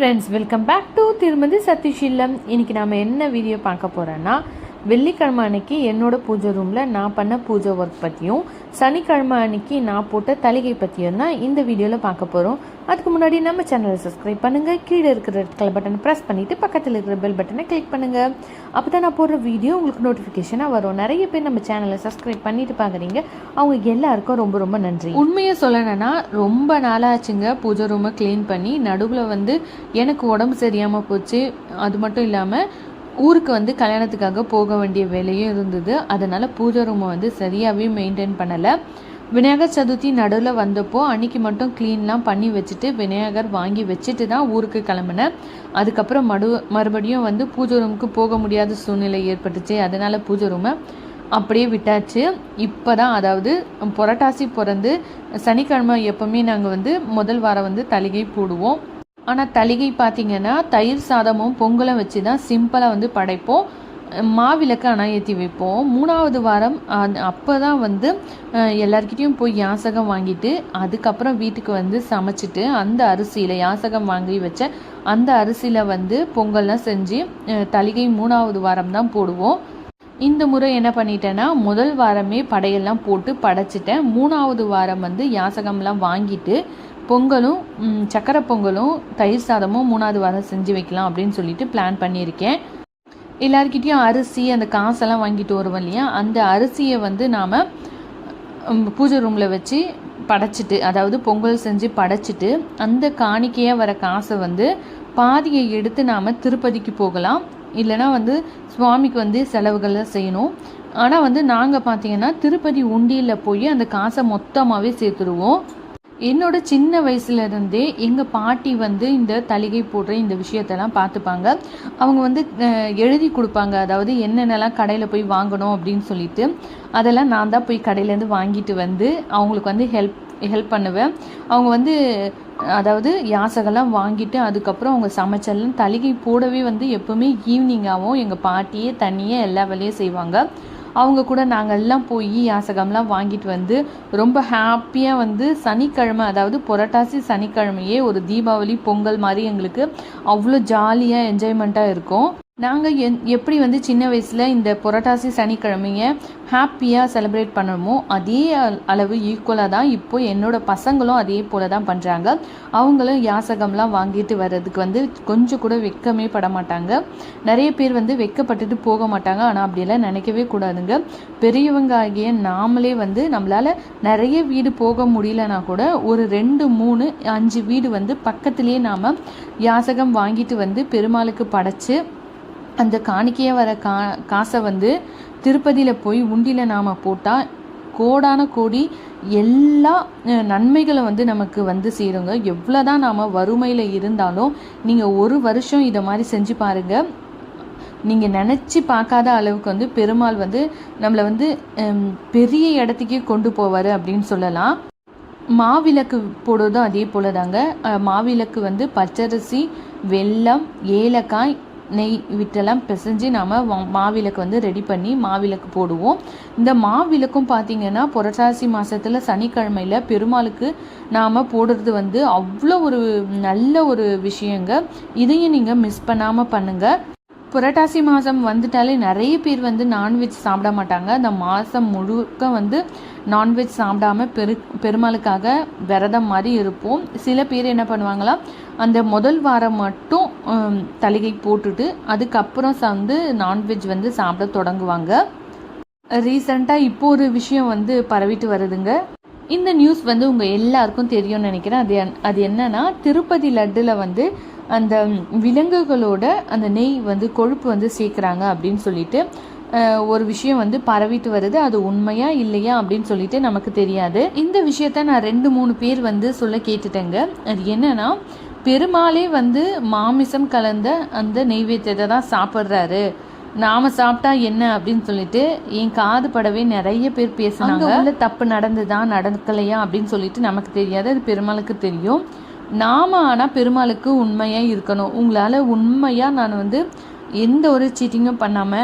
Friends welcome back to திருமதி சதீஷில்லம் இன்னைக்கு நம்ம என்ன வீடியோ பார்க்க போகிறோன்னா வெள்ளிக்கிழமை அன்னைக்கு என்னோட பூஜை ரூமில் நான் பண்ண பூஜை ஒர்க் பற்றியும் சனிக்கிழமை அன்னைக்கு நான் போட்ட தலிகை பற்றியும் தான் இந்த வீடியோவில் பார்க்க போகிறோம் அதுக்கு முன்னாடி நம்ம சேனலை சப்ஸ்கிரைப் பண்ணுங்கள் கீழே இருக்கிற ரெட் கலர் பட்டனை ப்ரெஸ் பண்ணிவிட்டு பக்கத்தில் இருக்கிற பெல் பட்டனை கிளிக் பண்ணுங்கள் அப்போ தான் நான் போடுற வீடியோ உங்களுக்கு நோட்டிஃபிகேஷனாக வரும். நிறைய பேர் நம்ம சேனலை சப்ஸ்கிரைப் பண்ணிட்டு பார்க்குறீங்க. அவங்க எல்லாருக்கும் ரொம்ப ரொம்ப நன்றி. உண்மையை சொல்லணும்னா ரொம்ப நாளாச்சுங்க பூஜை ரூமை க்ளீன் பண்ணி நடுவில் வந்து எனக்கு உடம்பு சரியாமல் போச்சு. அது மட்டும் இல்லாமல் ஊருக்கு வந்து கல்யாணத்துக்காக போக வேண்டிய வேலையும் இருந்தது. அதனால் பூஜை ரூமை வந்து சரியாகவே மெயின்டைன் பண்ணலை. விநாயகர் சதுர்த்தி நடுவில் வந்தப்போ அன்னைக்கு மட்டும் க்ளீன்லாம் பண்ணி வச்சுட்டு விநாயகர் வாங்கி வச்சுட்டு தான் ஊருக்கு கிளம்புனேன். அதுக்கப்புறம் மடு மறுபடியும் வந்து பூஜை ரூமுக்கு போக முடியாத சூழ்நிலை ஏற்பட்டுச்சு. அதனால் பூஜை ரூமை அப்படியே விட்டாச்சு. இப்போ தான் அதாவது புரட்டாசி பிறந்து சனிக்கிழமை எப்போவுமே நாங்கள் வந்து முதல் வாரம் வந்து தலிகை போடுவோம். ஆனால் தளிகை பார்த்தீங்கன்னா தயிர் சாதமும் பொங்கலும் வச்சு தான் சிம்பிளாக வந்து படைப்போம். மாவிளக்கு ஆனால் ஏற்றி வைப்போம். மூணாவது வாரம் அப்போ தான் வந்து எல்லாருக்கிட்டேயும் போய் யாசகம் வாங்கிட்டு அதுக்கப்புறம் வீட்டுக்கு வந்து சமைச்சிட்டு அந்த அரிசியில் யாசகம் வாங்கி வச்ச அந்த அரிசியில் வந்து பொங்கல்லாம் செஞ்சு தளிகை மூணாவது வாரம் தான் போடுவோம். இந்த முறை என்ன பண்ணிட்டேன்னா முதல் வாரமே படையெல்லாம் போட்டு படைச்சிட்டேன். மூணாவது வாரம் வந்து யாசகம்லாம் வாங்கிட்டு பொங்கலும் சக்கரை பொங்கலும் தயிர் சாதமும் மூணாவது வாரம் செஞ்சு வைக்கலாம் அப்படின்னு சொல்லிட்டு பிளான் பண்ணியிருக்கேன். எல்லாருக்கிட்டேயும் அரிசி அந்த காசெல்லாம் வாங்கிட்டு வருவோம் இல்லையா? அந்த அரிசியை வந்து நாம் பூஜை ரூமில் வச்சு படைச்சிட்டு அதாவது பொங்கல் செஞ்சு படைச்சிட்டு அந்த காணிக்கையாக வர காசை வந்து பாதியை எடுத்து நாம் திருப்பதிக்கு போகலாம். இல்லைனா வந்து சுவாமிக்கு வந்து செலவுகளை செய்யணும். ஆனால் வந்து நாங்கள் பார்த்தீங்கன்னா திருப்பதி உண்டியில் போய் அந்த காசை மொத்தமாகவே சேர்த்துருவோம். என்னோட சின்ன வயசுலேருந்தே எங்கள் பாட்டி வந்து இந்த தலிகை போடுற இந்த விஷயத்தெல்லாம் பார்த்துப்பாங்க. அவங்க வந்து எழுதி கொடுப்பாங்க. அதாவது என்னென்னலாம் கடையில் போய் வாங்கணும் அப்படின்னு சொல்லிட்டு. அதெல்லாம் நான் தான் போய் கடையிலேருந்து வாங்கிட்டு வந்து அவங்களுக்கு வந்து ஹெல்ப் ஹெல்ப் பண்ணுவேன். அவங்க வந்து அதாவது யாசகெல்லாம் வாங்கிட்டு அதுக்கப்புறம் அவங்க சமைச்செல்லாம் தலிகை போடவே வந்து எப்போவுமே ஈவினிங்காகவும் எங்கள் பாட்டியே தனியாக எல்லா வேலையும் செய்வாங்க. அவங்க கூட நாங்கள் எல்லாம் போய் யாசகம்லாம் வாங்கிட்டு வந்து ரொம்ப ஹாப்பியாக வந்து சனிக்கிழமை அதாவது புரட்டாசி சனிக்கிழமையே ஒரு தீபாவளி பொங்கல் மாதிரி எங்களுக்கு அவ்வளோ ஜாலியாக என்ஜாய்மெண்ட்டாக இருக்கும். நாங்கள் என் எப்படி வந்து சின்ன வயசில் இந்த புரட்டாசி சனிக்கிழமையை ஹாப்பியாக செலிப்ரேட் பண்ணணுமோ அதே அளவு ஈக்குவலாக தான் இப்போ என்னோடய பசங்களும் அதே போல தான் பண்ணுறாங்க அவங்களும் யாசகம்லாம் வாங்கிட்டு வர்றதுக்கு வந்து கொஞ்சம் கூட வெக்கமே பட மாட்டாங்க. நிறைய பேர் வந்து வெக்கப்பட்டுட்டு போக மாட்டாங்க. ஆனால் அப்படியெல்லாம் நினைக்கவே கூடாதுங்க. பெரியவங்க ஆகிய நாமளே வந்து நம்மளால் நிறைய வீடு போக முடியலனா கூட ஒரு ரெண்டு மூணு அஞ்சு வீடு வந்து பக்கத்துலேயே நாம் யாசகம் வாங்கிட்டு வந்து பெருமாளுக்கு படைச்சு அந்த காணிக்கையாக வர கா காசை வந்து திருப்பதியில் போய் உண்டியில் நாம் போட்டால் கோடான கோடி எல்லா நன்மைகளை நன்மைகளும் வந்து நமக்கு வந்து சேருங்க. எவ்வளோ தான் நாம் வறுமையில் இருந்தாலும் நீங்கள் ஒரு வருஷம் இதை மாதிரி செஞ்சு பாருங்கள் நீங்கள் நினச்சி பார்க்காத அளவுக்கு வந்து பெருமாள் வந்து நம்மளை வந்து பெரிய இடத்துக்கே கொண்டு போவார் அப்படின்னு சொல்லலாம். மாவிளக்கு போடுறதும் அதே போல தாங்க மாவிளக்கு வந்து பச்சரிசி வெல்லம் ஏலக்காய் நெய் விட்டெல்லாம் பிசைஞ்சு நாம் மாவிளக்கு வந்து ரெடி பண்ணி மாவிளக்கு போடுவோம். இந்த மாவிளக்கும் பார்த்தீங்கன்னா புரட்டாசி மாதத்தில் சனிக்கிழமையில் பெருமாளுக்கு நாம் போடுறது வந்து அவ்வளோ ஒரு நல்ல ஒரு விஷயங்க. இதையும் நீங்கள் மிஸ் பண்ணாமல் பண்ணுங்கள் புரட்டாசி மாதம் வந்துட்டாலே நிறைய பேர் வந்து நான்வெஜ் சாப்பிட மாட்டாங்க. அந்த மாதம் முழுக்க வந்து நான்வெஜ் சாப்பிடாம பெரு பெருமாளுக்காக விரதம் மாதிரி இருப்போம். சில பேர் என்ன பண்ணுவாங்களா அந்த முதல் வாரம் மட்டும் தலிகை போட்டுட்டு அதுக்கப்புறம் வந்து நான்வெஜ் வந்து சாப்பிட தொடங்குவாங்க. ரீசண்டாக இப்போ ஒரு விஷயம் வந்து பரவிட்டு வருதுங்க. இந்த நியூஸ் வந்து உங்கள் எல்லாருக்கும் தெரியும்னு நினைக்கிறேன். அது என்- அது என்னன்னா திருப்பதி லட்டில் வந்து அந்த விலங்குகளோட அந்த நெய் வந்து கொழுப்பு வந்து சேர்க்குறாங்க அப்படின்னு சொல்லிட்டு ஒரு விஷயம் வந்து பரவிட்டு வருது. அது உண்மையா இல்லையா அப்படின்னு சொல்லிட்டு நமக்கு தெரியாது. இந்த விஷயத்த நான் ரெண்டு மூணு பேர் வந்து சொல்ல கேட்டுட்டேங்க. அது என்னன்னா பெருமாளே வந்து மாமிசம் கலந்த அந்த நெய்வேத்தியத்தை தான் சாப்பிட்றாரு. நாம சாப்பிட்டா என்ன அப்படின்னு சொல்லிட்டு என் காது படவே நிறைய பேர் பேசுனாங்க. தப்பு நடந்துதான் நடக்கலையா அப்படின்னு சொல்லிட்டு நமக்கு தெரியாது. அது பெருமாளுக்கு தெரியும். நாம ஆனா பெருமாளுக்கு உண்மையா இருக்கணும். உங்களால உண்மையா நான் வந்து எந்த ஒரு சீட்டிங்கும் பண்ணாம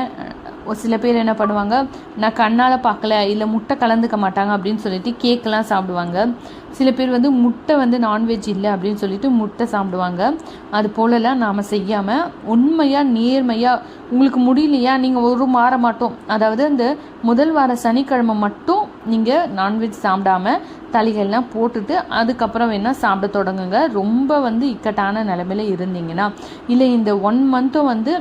ஒரு சில பேர் என்ன பண்ணுவாங்க நான் கண்ணால் பார்க்கல இல்லை முட்டை கலந்துக்க மாட்டாங்க அப்படின்னு சொல்லிட்டு கேக்கெலாம் சாப்பிடுவாங்க. சில பேர் வந்து முட்டை வந்து நான்வெஜ் இல்லை அப்படின்னு சொல்லிட்டு முட்டை சாப்பிடுவாங்க. அது போலலாம் நாம் செய்யாமல் உண்மையாக நேர்மையாக உங்களுக்கு முடியலையா நீங்கள் ஒரு மாற மாட்டோம். அதாவது அந்த முதல் வார சனிக்கிழமை மட்டும் நீங்கள் நான்வெஜ் சாப்பிடாம தலைகள்லாம் போட்டுட்டு அதுக்கப்புறம் வேணால் சாப்பிட தொடங்குங்க. ரொம்ப வந்து இக்கட்டான நிலமையில இருந்தீங்கன்னா இல்லை இந்த ஒன் மந்த்தும் வந்து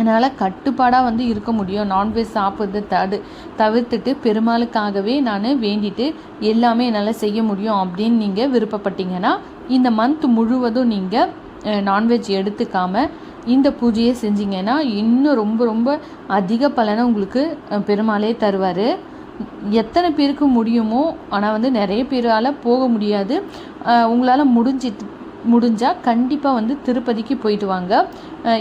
என்னால் கட்டுப்பாடாக வந்து இருக்க முடியும். நான்வெஜ் சாப்பிட்றது தடு தவிர்த்துட்டு பெருமாளுக்காகவே நான் வேண்டிட்டு எல்லாமே என்னால் செய்ய முடியும் அப்படின்னு நீங்கள் விருப்பப்பட்டீங்கன்னா இந்த மந்த் முழுவதும் நீங்கள் நான்வெஜ் எடுத்துக்காமல் இந்த பூஜையை செஞ்சீங்கன்னா இன்னும் ரொம்ப ரொம்ப அதிக பலனை உங்களுக்கு பெருமாளே தருவார். எத்தனை பேருக்கு முடியுமோ ஆனால் வந்து நிறைய பேரால் போக முடியாது. உங்களால் முடிஞ்சிட்டு முடிஞ்சால் கண்டிப்பாக வந்து திருப்பதிக்கு போயிட்டு வாங்க.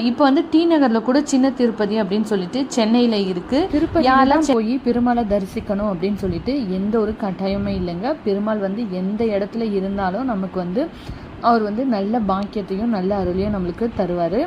இப்போ வந்து டி நகரில் கூட சின்ன திருப்பதி அப்படின்னு சொல்லிட்டு சென்னையில் இருக்குது திருப்பதி யாரெல்லாம் போய் பெருமாளை தரிசிக்கணும் அப்படின்னு சொல்லிட்டு எந்த ஒரு கட்டாயமே இல்லைங்க. பெருமாள் வந்து எந்த இடத்துல இருந்தாலும் நமக்கு வந்து அவர் வந்து நல்ல பாக்கியத்தையும் நல்ல அருளையும் நம்மளுக்கு தருவார்.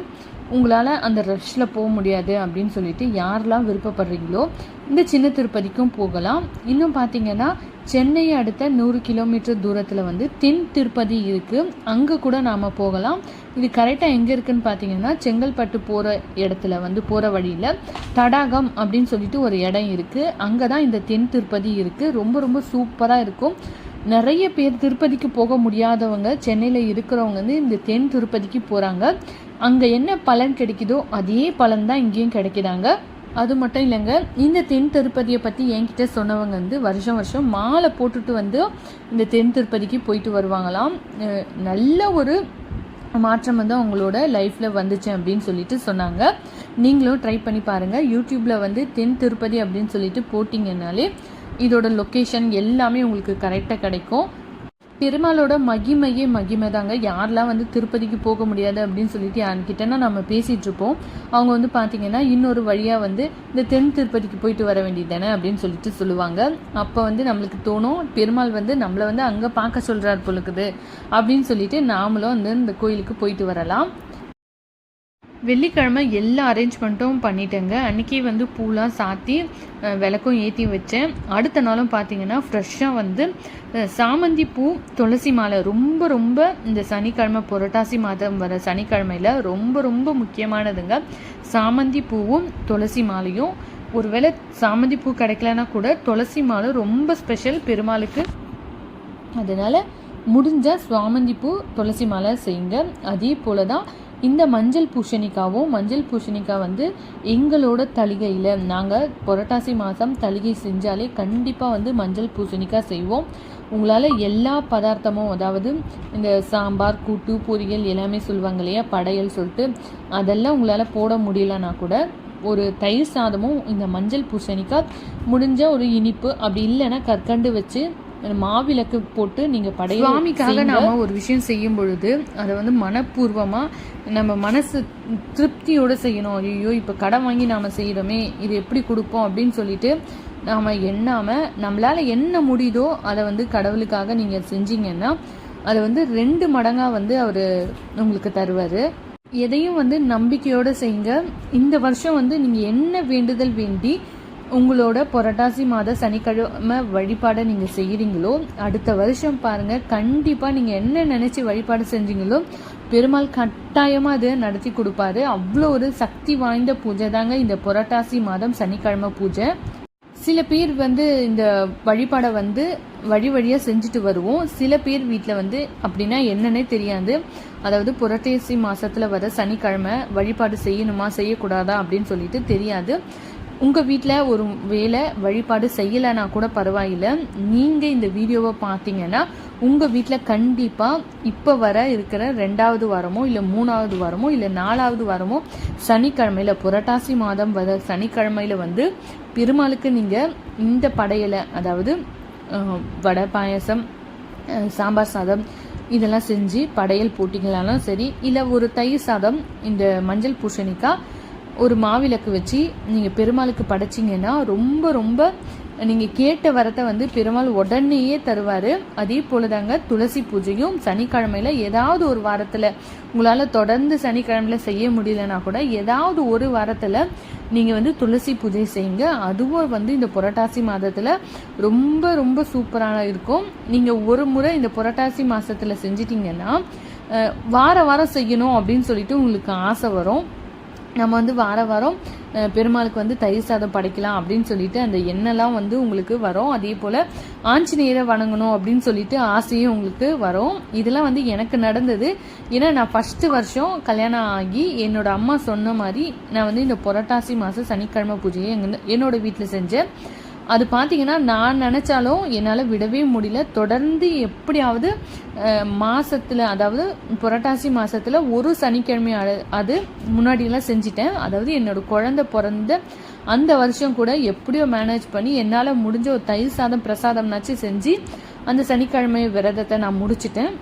உங்களால் அந்த ரஷ்ல போக முடியாது அப்படின்னு சொல்லிட்டு யாரெல்லாம் விருப்பப்படுறீங்களோ இந்த சின்ன திருப்பதிக்கும் போகலாம். இன்னும் பார்த்தீங்கன்னா சென்னையை அடுத்த நூறு கிலோமீட்டர் தூரத்தில் வந்து தென் திருப்பதி இருக்குது அங்கே கூட நாம் போகலாம். இது கரெக்டாக எங்கே இருக்குன்னு பார்த்தீங்கன்னா செங்கல்பட்டு போகிற இடத்துல வந்து போகிற வழியில் தடாகம் அப்படின்னு சொல்லிட்டு ஒரு இடம் இருக்குது அங்கே தான் இந்த தென் திருப்பதி இருக்குது ரொம்ப ரொம்ப சூப்பராக இருக்கும். நிறைய பேர் திருப்பதிக்கு போக முடியாதவங்க சென்னையில் இருக்கிறவங்க வந்து இந்த தென் திருப்பதிக்கு போகிறாங்க அங்கே என்ன பலன் கிடைக்குதோ அதே பலன் தான் இங்கேயும் கிடைக்கிறாங்க அது மட்டும் இல்லைங்க. இந்த தென் திருப்பதியை பற்றி என்கிட்ட சொன்னவங்க வந்து வருஷம் வருஷம் மாலை போட்டுட்டு வந்து இந்த தென் திருப்பதிக்கு போயிட்டு வருவாங்களாம். நல்ல ஒரு மாற்றம் வந்து அவங்களோட லைஃப்பில் வந்துச்சு அப்படின்னு சொல்லிட்டு சொன்னாங்க. நீங்களும் ட்ரை பண்ணி பாருங்கள் யூடியூப்பில் வந்து தென் திருப்பதி அப்படின்னு சொல்லிட்டு போட்டிங்கனாலே இதோட லொக்கேஷன் எல்லாமே உங்களுக்கு கரெக்டாக கிடைக்கும். பெருமாளோட மகிமையே மகிமை தாங்க யாரெல்லாம் வந்து திருப்பதிக்கு போக முடியாது அப்படின்னு சொல்லிட்டு யார்கிட்டனா நம்ம பேசிகிட்டு இருப்போம். அவங்க வந்து பார்த்தீங்கன்னா இன்னொரு வழியாக வந்து இந்த தென் திருப்பதிக்கு போயிட்டு வர வேண்டியது தானே அப்படின்னு சொல்லிட்டு சொல்லுவாங்க. அப்போ வந்து நம்மளுக்கு தோணும் பெருமாள் வந்து நம்மளை வந்து அங்கே பார்க்க சொல்கிறார் பொழுக்குது அப்படின்னு சொல்லிட்டு நாமளும் வந்து இந்த கோயிலுக்கு போயிட்டு வரலாம். வெள்ளிக்கிழமை எல்லா அரேஞ்ச்மெண்ட்டும் பண்ணிட்டேங்க. அன்றைக்கி வந்து பூலாம் சாத்தி விளக்கும் ஏற்றி வச்சேன். அடுத்த நாளும் பார்த்தீங்கன்னா ஃப்ரெஷ்ஷாக வந்து சாமந்தி பூ துளசி மாலை. ரொம்ப ரொம்ப இந்த சனிக்கிழமை புரட்டாசி மாதம் வர சனிக்கிழமையில் ரொம்ப ரொம்ப முக்கியமானதுங்க. சாமந்தி பூவும் துளசி மாலையும். ஒருவேளை சாமந்தி பூ கிடைக்கலனா கூட துளசி மாலை ரொம்ப ஸ்பெஷல் பெருமாளுக்கு. அதனால் முடிஞ்ச சாமந்தி பூ துளசி மாலை செய்யுங்க. அதே போல தான் இந்த மஞ்சள் பூசணிக்காவும் மஞ்சள் பூசணிக்காய் வந்து எங்களோட தளிகையில். நாங்கள் புரட்டாசி மாதம் தளிகை செஞ்சாலே கண்டிப்பாக வந்து மஞ்சள் பூசணிக்காய் செய்வோம். உங்களால் எல்லா பதார்த்தமும் அதாவது இந்த சாம்பார் கூட்டு பொரியல் எல்லாமே சொல்லுவாங்க இல்லையா படையல் சொல்லிட்டு அதெல்லாம் உங்களால் போட முடியலன்னா கூட ஒரு தயிர் சாதமும் இந்த மஞ்சள் பூசணிக்காய் முடிஞ்ச ஒரு இனிப்பு அப்படி இல்லைன்னா கற்கண்டு வச்சு மாவிளக்கு போட்டு நீங்கள் படைய சுவாமிக்காக நாம ஒரு விஷயம் செய்யும் பொழுது அதை வந்து மனப்பூர்வமா நம்ம மனசு திருப்தியோட செய்யணும். ஐயோ இப்போ கடன் வாங்கி நாம செய்கிறோமே இது எப்படி கொடுப்போம் அப்படின்னு சொல்லிட்டு நாம எண்ணாம நம்மளால என்ன முடியுதோ அதை வந்து கடவுளுக்காக நீங்க செஞ்சீங்கன்னா அதை வந்து ரெண்டு மடங்கா வந்து அவர் உங்களுக்கு தருவார். எதையும் வந்து நம்பிக்கையோட செய்யுங்க. இந்த வருஷம் வந்து நீங்க என்ன வேண்டுதல் வேண்டி உங்களோட புரட்டாசி மாத சனிக்கிழமை வழிபாடை நீங்கள் செய்கிறீங்களோ அடுத்த வருஷம் பாருங்க கண்டிப்பாக நீங்கள் என்ன நினச்சி வழிபாடு செஞ்சீங்களோ பெருமாள் கட்டாயமாக அதை நடத்தி கொடுப்பாரு. அவ்வளோ ஒரு சக்தி வாய்ந்த பூஜை தாங்க இந்த புரட்டாசி மாதம் சனிக்கிழமை பூஜை. சில பேர் வந்து இந்த வழிபாடை வந்து வழி வழியாக செஞ்சுட்டு வருவோம். சில பேர் வீட்டில் வந்து அப்படின்னா என்னன்னே தெரியாது. அதாவது புரட்டாசி மாதத்தில் வர சனிக்கிழமை வழிபாடு செய்யணுமா செய்யக்கூடாதா அப்படின்னு சொல்லிட்டு தெரியாது. உங்கள் வீட்டில் ஒரு வேலை வழிபாடு செய்யலைன்னா கூட பரவாயில்லை. நீங்கள் இந்த வீடியோவை பார்த்தீங்கன்னா உங்கள் வீட்டில் கண்டிப்பாக இப்போ வர இருக்கிற ரெண்டாவது வாரமோ இல்லை மூணாவது வாரமோ இல்லை நாலாவது வாரமோ சனிக்கிழமையில் புரட்டாசி மாதம் வர சனிக்கிழமையில் வந்து பெருமாளுக்கு நீங்கள் இந்த படையலை அதாவது வடை பாயசம் சாம்பார் சாதம் இதெல்லாம் செஞ்சு படையல் போட்டிங்களாலும் சரி இல்லை ஒரு தயிர் சாதம் இந்த மஞ்சள் பூசணிக்காய் ஒரு மாவிளக்கு வச்சு நீங்கள் பெருமாளுக்கு படைச்சிங்கன்னா ரொம்ப ரொம்ப நீங்கள் கேட்ட வரத்தை வந்து பெருமாள் உடனேயே தருவார். அதே போல தாங்க துளசி பூஜையும் சனிக்கிழமையில் ஏதாவது ஒரு வாரத்தில் உங்களால் தொடர்ந்து சனிக்கிழமையில செய்ய முடியலன்னா கூட ஏதாவது ஒரு வாரத்தில் நீங்கள் வந்து துளசி பூஜை செய்யுங்க. அதுவும் வந்து இந்த புரட்டாசி மாதத்தில் ரொம்ப ரொம்ப சூப்பரான இருக்கும். நீங்கள் ஒரு முறை இந்த புரட்டாசி மாதத்தில் செஞ்சிட்டிங்கன்னா வார வாரம் செய்யணும் அப்படின்னு சொல்லிட்டு உங்களுக்கு ஆசை வரும். நம்ம வந்து வார வாரம் பெருமாளுக்கு வந்து தயிர் சாதம் படைக்கலாம் அப்படின்னு சொல்லிட்டு அந்த எண்ணெய்லாம் வந்து உங்களுக்கு வரும். அதே போல் ஆஞ்சநேயரை வணங்கணும் அப்படின்னு சொல்லிட்டு ஆசையும் உங்களுக்கு வரும். இதெல்லாம் வந்து எனக்கு நடந்தது. ஏன்னா நான் ஃபஸ்ட்டு வருஷம் கல்யாணம் ஆகி என்னோட அம்மா சொன்ன மாதிரி நான் வந்து இந்த புரட்டாசி மாதம் சனிக்கிழமை பூஜையை எங்க என்னோட வீட்டில் செஞ்சேன். அது பார்த்தீங்கன்னா நான் நினச்சாலும் என்னால் விடவே முடியல. தொடர்ந்து எப்படியாவது மாதத்தில் அதாவது புரட்டாசி மாதத்தில் ஒரு சனிக்கிழமை அது முன்னாடியெல்லாம் செஞ்சிட்டேன். அதாவது என்னோடய குழந்தை பிறந்த அந்த வருஷம் கூட எப்படியோ மேனேஜ் பண்ணி என்னால் முடிஞ்ச ஒரு தயிர் சாதம் பிரசாதம்னாச்சும் செஞ்சு அந்த சனிக்கிழமை விரதத்தை நான் முடிச்சிட்டேன்.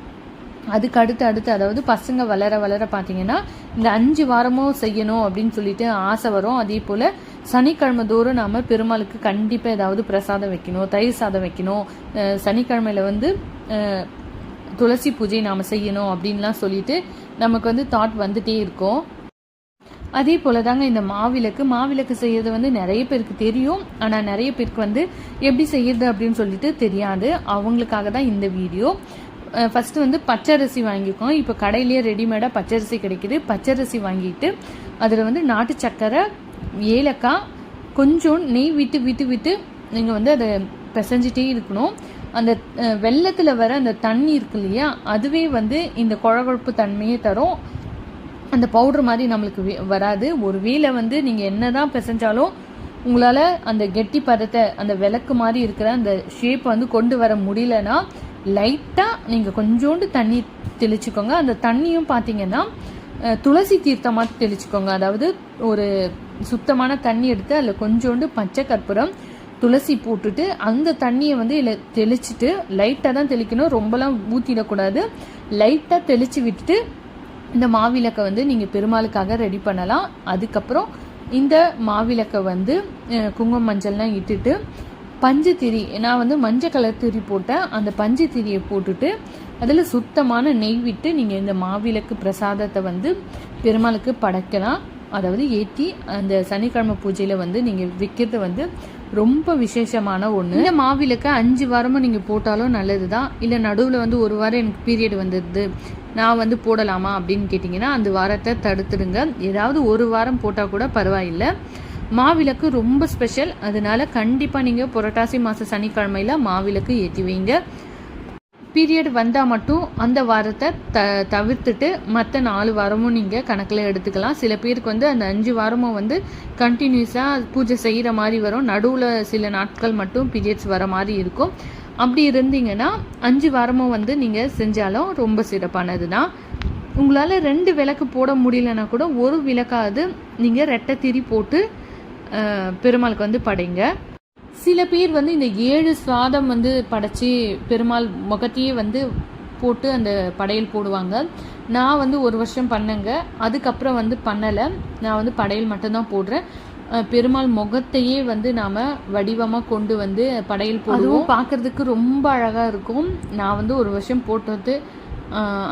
அதுக்கு அடுத்து அடுத்து அதாவது பசங்க வளர வளர பார்த்தீங்கன்னா இந்த அஞ்சு வாரமும் செய்யணும் அப்படின்னு சொல்லிட்டு ஆசை வரும். அதே போல் சனிக்கிழமை தோறும் நாம் பெருமாளுக்கு கண்டிப்பாக ஏதாவது பிரசாதம் வைக்கணும் தயிர் சாதம் வைக்கணும். சனிக்கிழமையில் வந்து துளசி பூஜை நாம் செய்யணும் அப்படின்லாம் சொல்லிட்டு நமக்கு வந்து தாட் வந்துட்டே இருக்கும். அதே போல தாங்க இந்த மாவிளக்கு. மாவிளக்கு செய்யறது வந்து நிறைய பேருக்கு தெரியும். ஆனால் நிறைய பேருக்கு வந்து எப்படி செய்யறது அப்படின்னு சொல்லிட்டு தெரியாது. அவங்களுக்காக தான் இந்த வீடியோ. ஃபஸ்ட்டு வந்து பச்சரிசி வாங்கிக்கோம் இப்போ கடையிலேயே ரெடிமேடாக பச்சரிசி கிடைக்குது. பச்சரிசி வாங்கிட்டு அதில் வந்து நாட்டு சக்கரை ஏலக்காய் கொஞ்சம் நெய் விட்டு விட்டு விட்டு நீங்கள் வந்து அதை பிசைஞ்சிட்டே இருக்கணும். அந்த வெள்ளத்தில் வர அந்த தண்ணி இருக்கு இல்லையா அதுவே வந்து இந்த குழகுழப்பு தன்மையை தரும். அந்த பவுடர் மாதிரி நம்மளுக்கு வராது. ஒரு வேளை வந்து நீங்கள் என்ன தான் பிசைஞ்சாலும் உங்களால் அந்த கெட்டி பதத்தை அந்த விளக்கு மாதிரி இருக்கிற அந்த ஷேப் வந்து கொண்டு வர முடியலன்னா லைட்டாக நீங்கள் கொஞ்சோண்டு தண்ணி தெளிச்சுக்கோங்க. அந்த தண்ணியும் பார்த்தீங்கன்னா துளசி தீர்த்தமாக தெளிச்சுக்கோங்க. அதாவது ஒரு சுத்தமான தண்ணி எடுத்து அதில் கொஞ்சோண்டு பச்சை கற்பூரம் துளசி போட்டுட்டு அந்த தண்ணியை வந்து இதில் தெளிச்சுட்டு லைட்டாக தான் தெளிக்கணும். ரொம்பலாம் ஊற்றிடக்கூடாது லைட்டாக தெளித்து விட்டுட்டு இந்த மாவிளக்கை வந்து நீங்கள் பெருமாளுக்காக ரெடி பண்ணலாம். அதுக்கப்புறம் இந்த மாவிளக்கை வந்து குங்குமம் மஞ்சள்லாம் இட்டுட்டு பஞ்சு திரி நான் வந்து மஞ்சள் கலர் திரி போட்டேன். அந்த பஞ்சு திரியை போட்டுட்டு அதில் சுத்தமான நெய் விட்டு நீங்கள் இந்த மாவிளக்கு பிரசாதத்தை வந்து பெருமாளுக்கு படைக்கலாம். அதாவது ஏற்றி அந்த சனிக்கிழமை பூஜையில் வந்து நீங்கள் விற்கிறது வந்து ரொம்ப விசேஷமான ஒன்று இந்த மாவிளக்கு அஞ்சு வாரமும் நீங்கள் போட்டாலும் நல்லது தான் இல்லை நடுவில் வந்து ஒரு வாரம் எனக்கு பீரியட் வந்துடுது நான் வந்து போடலாமா அப்படின்னு கேட்டிங்கன்னா அந்த வாரத்தை தடுத்துடுங்க. ஏதாவது ஒரு வாரம் போட்டால் கூட பரவாயில்லை. மாவிளக்கு ரொம்ப ஸ்பெஷல் அதனால கண்டிப்பாக நீங்கள் புரட்டாசி மாத சனிக்கிழமையில் மாவிளக்கு ஏற்றி வைங்க. பீரியட் வந்தால் மட்டும் அந்த வாரத்தை த தவிர்த்துட்டு மற்ற நாலு வாரமும் நீங்கள் கணக்கில் எடுத்துக்கலாம். சில பேருக்கு வந்து அந்த அஞ்சு வாரமும் வந்து கண்டினியூஸாக பூஜை செய்கிற மாதிரி வரும். நடுவில் சில நாட்கள் மட்டும் பீரியட்ஸ் வர மாதிரி இருக்கும். அப்படி இருந்தீங்கன்னா அஞ்சு வாரமும் வந்து நீங்கள் செஞ்சாலும் ரொம்ப சிறப்பானது தான் உங்களால் ரெண்டு விளக்கு போட முடியலன்னா கூட ஒரு விளக்காவது நீங்கள் ரெட்டை திரி போட்டு பெருமாளுக்கு வந்து படைங்க. சில பேர் வந்து இந்த ஏழு சுவாதம் வந்து படைச்சி பெருமாள் முகத்தையே வந்து போட்டு அந்த படையல் போடுவாங்க. நான் வந்து ஒரு வருஷம் பண்ணேங்க. அதுக்கப்புறம் வந்து பண்ணலை. நான் வந்து படையல் மட்டும்தான் போடுறேன். பெருமாள் முகத்தையே வந்து நாம வடிவமா கொண்டு வந்து படையல் போடுவோம். பார்க்கறதுக்கு ரொம்ப அழகா இருக்கும். நான் வந்து ஒரு வருஷம் போட்டது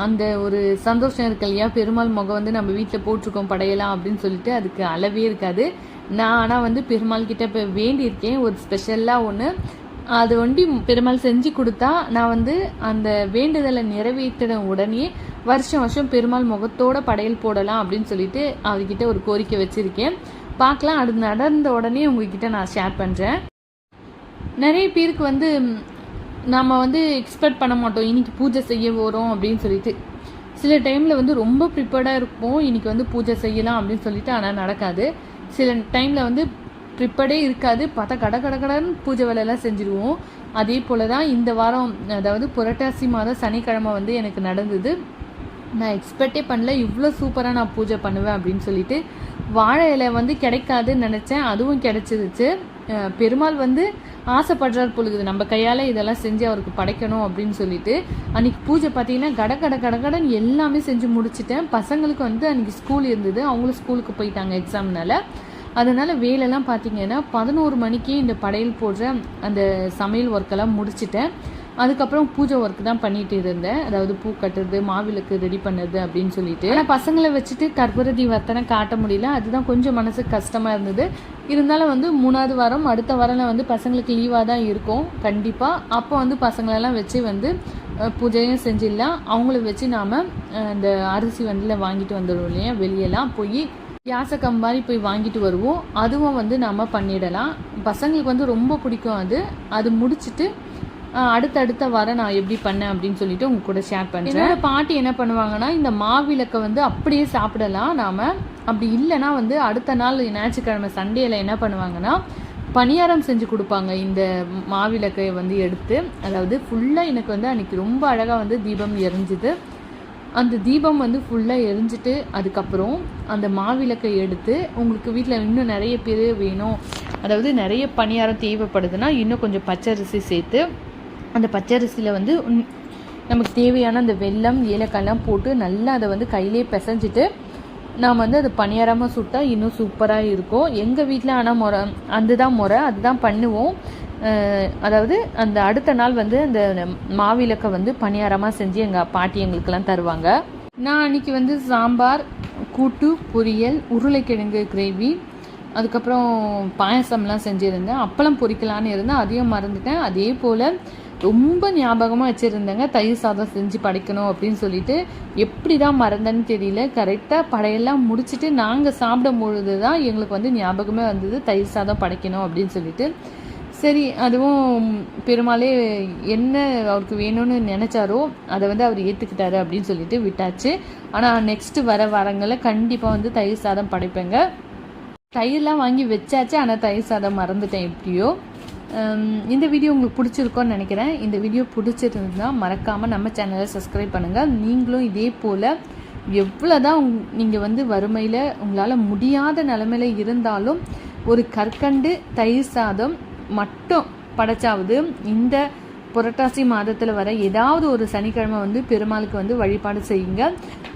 அந்த ஒரு சந்தோஷம் இருக்கு இல்லையா? பெருமாள் முகம் வந்து நம்ம வீட்டில் போட்டிருக்கோம் படையலாம் அப்படின்னு சொல்லிட்டு அதுக்கு அளவே இருக்காது. நான் ஆனால் வந்து பெருமாள் கிட்ட இப்போ வேண்டியிருக்கேன். ஒரு ஸ்பெஷலாக ஒன்று அது வண்டி பெருமாள் செஞ்சு கொடுத்தா நான் வந்து அந்த வேண்டுதலை நிறைவேற்றின உடனே வருஷம் வருஷம் பெருமாள் முகத்தோட படையல் போடலாம் அப்படின்னு சொல்லிட்டு அவர்கிட்ட ஒரு கோரிக்கை வச்சுருக்கேன். பார்க்கலாம். அது நடந்த உடனே உங்ககிட்ட நான் ஷேர் பண்ணுறேன் நிறைய பேருக்கு வந்து நாம் வந்து எக்ஸ்பெக்ட் பண்ண மாட்டோம். இன்னைக்கு பூஜை செய்ய போகிறோம் அப்படின்னு சொல்லிட்டு. சில டைமில் வந்து ரொம்ப ப்ரிப்பேர்டாக இருப்போம். இன்னைக்கு வந்து பூஜை செய்யலாம் அப்படின்னு சொல்லிட்டு ஆனால் நடக்காது. சில டைமில் வந்து ட்ரிப்படே இருக்காது. பார்த்தா கட கட கடன்னு பூஜை வேலையெல்லாம் செஞ்சுருவோம். அதே போல தான் இந்த வாரம் அதாவது புரட்டாசி மாதம் சனிக்கிழமை வந்து எனக்கு நடந்தது. நான் எக்ஸ்பெக்டே பண்ணல. இவ்வளோ சூப்பராக நான் பூஜை பண்ணுவேன் அப்படின்னு சொல்லிட்டு வாழை இலை வந்து கிடைக்காதுன்னு நினச்சேன். அதுவும் கிடைச்சிருச்சு. பெருமாள் வந்து ஆசைப்படுறார் பொழுது நம்ம கையால் இதெல்லாம் செஞ்சு அவருக்கு படைக்கணும் அப்படின்னு சொல்லிட்டு அன்னைக்கு பூஜை பார்த்தீங்கன்னா கட கட கட கடன் எல்லாமே செஞ்சு முடிச்சுட்டேன். பசங்களுக்கு வந்து அன்னைக்கு ஸ்கூல் இருந்தது. அவங்களும் ஸ்கூலுக்கு போயிட்டாங்க எக்ஸாம்னால அதனால் வேலைலாம் பார்த்தீங்கன்னா பதினோரு மணிக்கே இந்த படையல் போடுற அந்த சமையல் ஒர்க்கெல்லாம் முடிச்சிட்டேன். அதுக்கப்புறம் பூஜை ஒர்க் தான் பண்ணிட்டு இருந்தேன். அதாவது பூ கட்டுறது மாவிளக்கு ரெடி பண்ணுறது அப்படின்னு சொல்லிட்டு. ஆனால் பசங்களை வச்சுட்டு கற்பூர தீபத்தனை காட்ட முடியல. அதுதான் கொஞ்சம் மனசுக்கு கஷ்டமாக இருந்தது. இருந்தாலும் வந்து மூணாவது வாரம் அடுத்த வாரம்லாம் வந்து பசங்களுக்கு லீவாக தான் இருக்கும். கண்டிப்பாக அப்போ வந்து பசங்களெல்லாம் வச்சு வந்து பூஜையும் செஞ்சிடலாம். அவங்கள வச்சு நாம் இந்த அரிசி வண்டியில் வாங்கிட்டு வந்துடுவோம் இல்லையா? வெளியெல்லாம் போய் யாசக்கம் மாதிரி போய் வாங்கிட்டு வருவோம். அதுவும் வந்து நாம் பண்ணிடலாம். பசங்களுக்கு வந்து ரொம்ப பிடிக்கும் அது. அது முடிச்சுட்டு அடுத்தடுத்த வர நான் எப்படி பண்ணேன் அப்படின்னு சொல்லிட்டு உங்க கூட ஷேர் பண்ணுறேன் என்னோட பாட்டி என்ன பண்ணுவாங்கன்னா இந்த மாவிளக்கை வந்து அப்படியே சாப்பிடலாம். நாம அப்படி இல்லைன்னா வந்து அடுத்த நாள் ஞாயிற்றுக்கிழமை சண்டேல என்ன பண்ணுவாங்கன்னா பணியாரம் செஞ்சு கொடுப்பாங்க இந்த மாவிளக்கை வந்து எடுத்து. அதாவது ஃபுல்லாக எனக்கு வந்து அன்னைக்கு ரொம்ப அழகாக வந்து தீபம் எரிஞ்சுது. அந்த தீபம் வந்து ஃபுல்லாக எரிஞ்சிட்டு அதுக்கப்புறம் அந்த மாவிளக்கை எடுத்து உங்களுக்கு வீட்டில் இன்னும் நிறைய பேர் வேணும். அதாவது நிறைய பணியாரம் தேவைப்படுதுன்னா இன்னும் கொஞ்சம் பச்சரிசி சேர்த்து அந்த பச்சரிசியில் வந்து நமக்கு தேவையான அந்த வெல்லம் ஏலக்காயெல்லாம் போட்டு நல்லா அதை வந்து கையிலே பிசைஞ்சிட்டு நாம் வந்து அது பணியாரமாக சுட்டா இன்னும் சூப்பராக இருக்கும். எங்கள் வீட்டில் ஆனால் முறை அதுதான் முறை அதுதான் பண்ணுவோம். அதாவது அந்த அடுத்த நாள் வந்து அந்த மாவிளக்கை வந்து பணியாரமாக செஞ்சு எங்கள் பாட்டி எங்களுக்கெல்லாம் தருவாங்க. நான் அன்னைக்கு வந்து சாம்பார் கூட்டு பொரியல் உருளைக்கிழங்கு கிரேவி அதுக்கப்புறம் பாயசம்லாம் செஞ்சுருந்தேன். அப்பளம் பொரிக்கலான்னு இருந்தேன். அதையும் மறந்துட்டேன். அதே போல் ரொம்ப ஞாபகமாக வச்சுருந்தேங்க. தயிர் சாதம் செஞ்சு படைக்கணும் அப்படின்னு சொல்லிட்டு. எப்படி தான் மறந்தேன்னு தெரியல. கரெக்டாக படையெல்லாம் முடிச்சுட்டு நாங்கள் சாப்பிடும் பொழுது தான் எங்களுக்கு வந்து ஞாபகமே வந்தது. தயிர் சாதம் படைக்கணும் அப்படின்னு சொல்லிட்டு. சரி அதுவும் பெருமாளே என்ன அவருக்கு வேணும்னு நினச்சாரோ அதை வந்து அவர் ஏற்றுக்கிட்டாரு அப்படின்னு சொல்லிட்டு விட்டாச்சு. ஆனால் நெக்ஸ்ட்டு வர வாரங்களில் கண்டிப்பாக வந்து தயிர் சாதம் படைப்பேங்க. தயிர்லாம் வாங்கி வச்சாச்சு. ஆனால் தயிர் சாதம் மறந்துட்டேன் எப்படியோ. இந்த வீடியோ உங்களுக்கு பிடிச்சிருக்கோன்னு நினைக்கிறேன். இந்த வீடியோ பிடிச்சிருந்தா மறக்காமல் நம்ம சேனலை சப்ஸ்கிரைப் பண்ணுங்கள் நீங்களும் இதே போல் எவ்வளோதான் நீங்கள் வந்து வறுமையில் உங்களால் முடியாத நிலமையில் இருந்தாலும் ஒரு கற்கண்டு தயிர் சாதம் மட்டும் படைச்சாவது இந்த புரட்டாசி மாதத்தில் வர ஏதாவது ஒரு சனிக்கிழமை வந்து பெருமாளுக்கு வந்து வழிபாடு செய்யுங்க.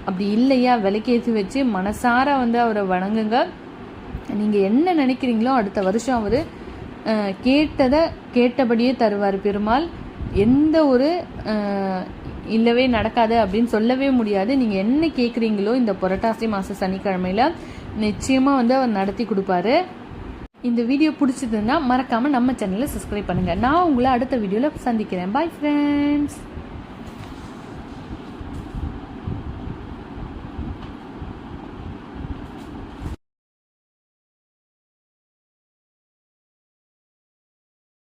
அப்படி இல்லையா விலைக்கேற்றி வச்சு மனசார வந்து அவரை வணங்குங்க. நீங்கள் என்ன நினைக்கிறீங்களோ அடுத்த வருஷம் அவர் கேட்டதை கேட்டபடியே தருவார் பெருமாள். எந்த ஒரு இல்லவே நடக்காது அப்படின்னு சொல்லவே முடியாது. நீங்கள் என்ன கேட்குறீங்களோ இந்த புரட்டாசி மாத சனிக்கிழமையில் நிச்சயமாக வந்து அவர் நடத்தி கொடுப்பாரு. இந்த வீடியோ பிடிச்சதுன்னா மறக்காமல் நம்ம சேனலை சப்ஸ்கிரைப் பண்ணுங்கள் நான் உங்களை அடுத்த வீடியோவில் சந்திக்கிறேன். Bye friends